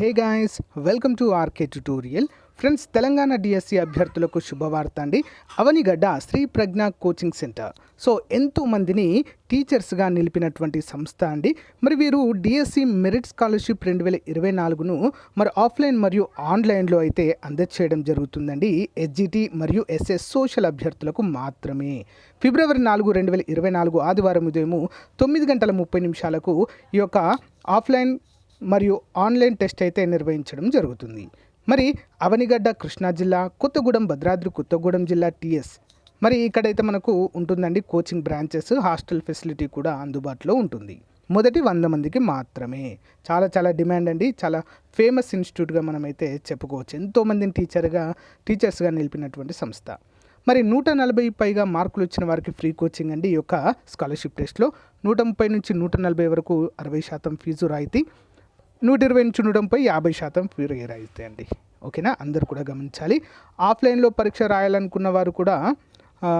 Hey guys welcome to RK tutorial. Friends Telangana DSC అభ్యర్థులకు శుభవార్త అండి. Avanigadda Shri Pragna coaching centre. So ఎంతో మందిని టీచర్స్గా నిలిపినటువంటి సంస్థ అండి. మరి వీరు డిఎస్సి మెరిట్ స్కాలర్షిప్ రెండు వేల ఇరవై నాలుగును మరి ఆఫ్లైన్ మరియు ఆన్లైన్లో అయితే అందచేయడం జరుగుతుందండి. ఎస్జిటి మరియు ఎస్ఎస్ సోషల్ అభ్యర్థులకు మాత్రమే. ఫిబ్రవరి నాలుగు రెండు వేల ఇరవై నాలుగు ఆదివారం ఉదయం తొమ్మిది గంటల ముప్పై నిమిషాలకు ఈ యొక్క ఆఫ్లైన్ మరియు ఆన్లైన్ టెస్ట్ అయితే నిర్వహించడం జరుగుతుంది. మరి అవనిగడ్డ కృష్ణా జిల్లా కొత్తగూడెం భద్రాద్రి కొత్తగూడెం జిల్లా టీఎస్. మరి ఇక్కడైతే మనకు ఉంటుందండి కోచింగ్ బ్రాంచెస్ హాస్టల్ ఫెసిలిటీ కూడా అందుబాటులో ఉంటుంది. మొదటి వంద మందికి మాత్రమే. చాలా చాలా డిమాండ్ అండి. చాలా ఫేమస్ ఇన్స్టిట్యూట్గా మనమైతే చెప్పుకోవచ్చు. ఎంతోమందిని టీచర్గా టీచర్స్గా నిలిపినటువంటి సంస్థ. మరి నూట నలభై పైగా మార్కులు వచ్చిన వారికి ఫ్రీ కోచింగ్ అండి ఈ యొక్క స్కాలర్షిప్ టెస్ట్లో. నూట ముప్పై నుంచి నూట నలభై వరకు అరవై శాతం ఫీజు రాయితీ. నూట ఇరవై నుంచి ఉండడంపై యాభై శాతం ఫీ రాయితీ అండి. ఓకేనా? అందరు కూడా గమనించాలి. ఆఫ్లైన్లో పరీక్ష రాయాలనుకున్న వారు కూడా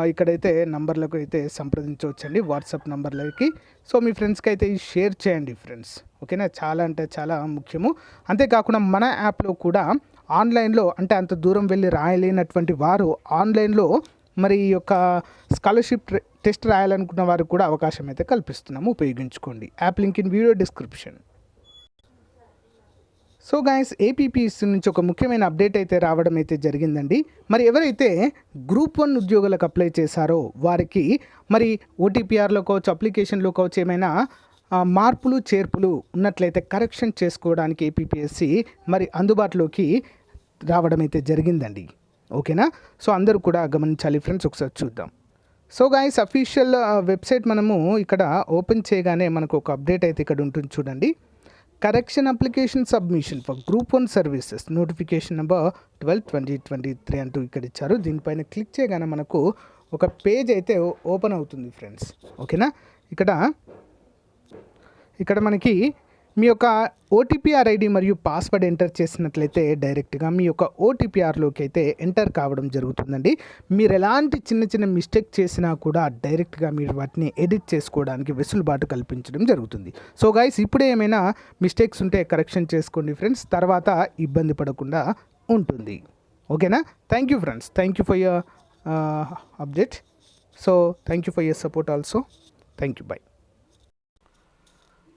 ఇక్కడైతే నంబర్లకు అయితే సంప్రదించవచ్చండి. వాట్సాప్ నంబర్లకి. సో మీ ఫ్రెండ్స్కి అయితే షేర్ చేయండి ఫ్రెండ్స్. ఓకేనా? చాలా అంటే చాలా ముఖ్యము. అంతేకాకుండా మన యాప్లో కూడా ఆన్లైన్లో అంటే అంత దూరం వెళ్ళి రాయలేనటువంటి వారు ఆన్లైన్లో మరి ఈ యొక్క స్కాలర్షిప్ టెస్ట్ రాయాలనుకున్న వారికి కూడా అవకాశం అయితే కల్పిస్తున్నాము. ఉపయోగించుకోండి. App link in video description. So guys APPS నుంచి ఒక ముఖ్యమైన అప్డేట్ అయితే రావడం అయితే జరిగిందండి. మరి ఎవరైతే గ్రూప్ వన్ ఉద్యోగులకు అప్లై చేశారో వారికి మరి ఓటీపీఆర్లో కావచ్చు అప్లికేషన్లో కావచ్చు ఏమైనా మార్పులు చేర్పులు ఉన్నట్లయితే కరెక్షన్ చేసుకోవడానికి ఏపీపీఎస్సి మరి అందుబాటులోకి రావడం అయితే జరిగిందండి. ఓకేనా? సో అందరూ కూడా గమనించాలి ఫ్రెండ్స్ ఒకసారి చూద్దాం. సో గాయస్ అఫీషియల్ వెబ్సైట్ మనము ఇక్కడ ఓపెన్ చేయగానే మనకు ఒక అప్డేట్ అయితే ఇక్కడ ఉంటుంది చూడండి. Correction application submission for group one services notification number twelve twenty twenty three అంటూ ఇక్కడ ఇచ్చారు. దీనిపైన క్లిక్ చేయగానే మనకు ఒక పేజ్ అయితే ఓపెన్ అవుతుంది ఫ్రెండ్స్ ఓకేనా ఇక్కడ ఇక్కడ మనకి మీ యొక్క ఓటీపీఆర్ ఐడి మరియు పాస్వర్డ్ ఎంటర్ చేసినట్లయితే డైరెక్ట్గా మీ యొక్క ఓటీపీఆర్లోకి అయితే ఎంటర్ కావడం జరుగుతుందండి. మీరు ఎలాంటి చిన్న చిన్న మిస్టేక్ చేసినా కూడా డైరెక్ట్గా మీరు వాటిని ఎడిట్ చేసుకోవడానికి వెసులుబాటు కల్పించడం జరుగుతుంది. సో గైస్ ఇప్పుడే ఏమైనా మిస్టేక్స్ ఉంటే కరెక్షన్ చేసుకోండి ఫ్రెండ్స్. తర్వాత ఇబ్బంది పడకుండా ఉంటుంది. ఓకేనా? Thank you friends. Thank you for your update. So thank you for your support also. Thank you. Bye.